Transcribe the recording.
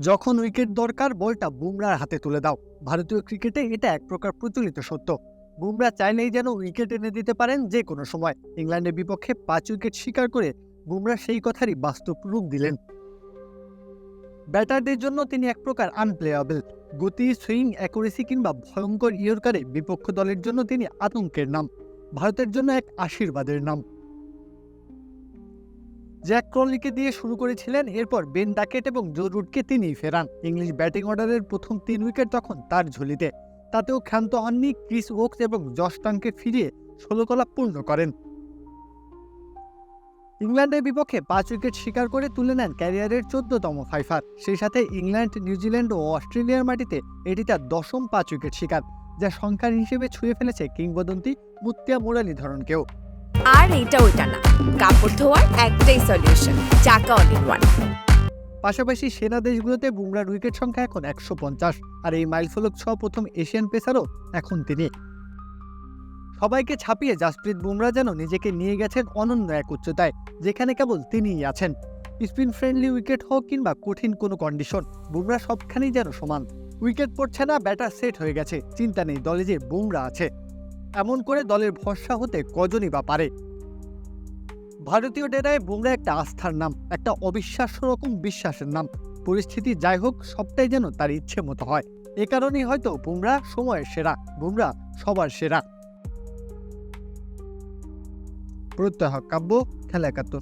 যখন উইকেট দরকার, বলটা বুমরার হাতে তুলে দাও। ভারতীয় ক্রিকেটে এটা এক প্রকার প্রচলিত সত্য। বুমরা চাইলেই যেন উইকেট এনে দিতে পারেন যে কোনো সময়। ইংল্যান্ডের বিপক্ষে পাঁচ উইকেট স্বীকার করে বুমরা সেই কথারই বাস্তব রূপ দিলেন। ব্যাটারদের জন্য তিনি এক প্রকার আনপ্লেয়াবল গতি সুইং অ্যাকুরেসি কিংবা ভয়ঙ্কর ইয়র্কারে বিপক্ষ দলের জন্য তিনি আতঙ্কের নাম। ভারতের জন্য এক আশীর্বাদের নাম। জ্যাক ক্রলিকে দিয়ে শুরু করেছিলেন, এরপর বেন ডাকেট এবং জো রুটকে তিনিই ফেরান। ইংলিশ ব্যাটিং অর্ডারের প্রথম তিন উইকেট তখন তার ঝুলিতে। তাতেও ক্ষান্ত হননি ক্রিস ওকস এবং জশ ফিরিয়ে ষোলো কলা পূর্ণ করেন। ইংল্যান্ডের বিপক্ষে পাঁচ উইকেট শিকার করে তুলে নেন ক্যারিয়ারের চোদ্দতম ফাইফার। সেই সাথে ইংল্যান্ড, নিউজিল্যান্ড ও অস্ট্রেলিয়ার মাটিতে এটি তার দশম পাঁচ উইকেট শিকার, যা সংখ্যার হিসেবে ছুঁয়ে ফেলেছে কিংবদন্তি মুত্তিয়া মুরালীধরনকেও আর এটা ওইটা না। কাপড় ধোয়ার একটাই সলিউশন চাকা অল ইন ওয়ান পাশাপাশি সেনা দেশগুলোতে বুমরার উইকেট সংখ্যা এখন একশো পঞ্চাশ, আর এই মাইলফলক ছ প্রথম এশিয়ান পেসারও এখন তিনি। সবাইকে ছাপিয়ে জাসপ্রীত বুমরা যেন নিজেকে নিয়ে গেছেন অনন্য এক উচ্চতায়, যেখানে কেবল তিনিই আছেন। স্পিন ফ্রেন্ডলি উইকেট হোক কিংবা কঠিন কোনো কন্ডিশন বুমরা সবখানেই যেন সমান। উইকেট পড়ছে না, ব্যাটার সেট হয়ে গেছে, চিন্তা নেই, দলে যে বুমরা আছে। এমন করে দলের ভরসা হতে কজনই বা পারে? ভারতীয় ডেরায় বুমরা একটা আস্থার নাম, একটা অবিশ্বাস্য রকম বিশ্বাসের নাম। পরিস্থিতি যাই হোক, সবটাই যেন তার ইচ্ছে মতো হয়। এ কারণেই হয়তো বুমরা সময়ের সেরা, বুমরা সবার সেরা। প্রত্যহ কাব্য, খেলা একাত্তর।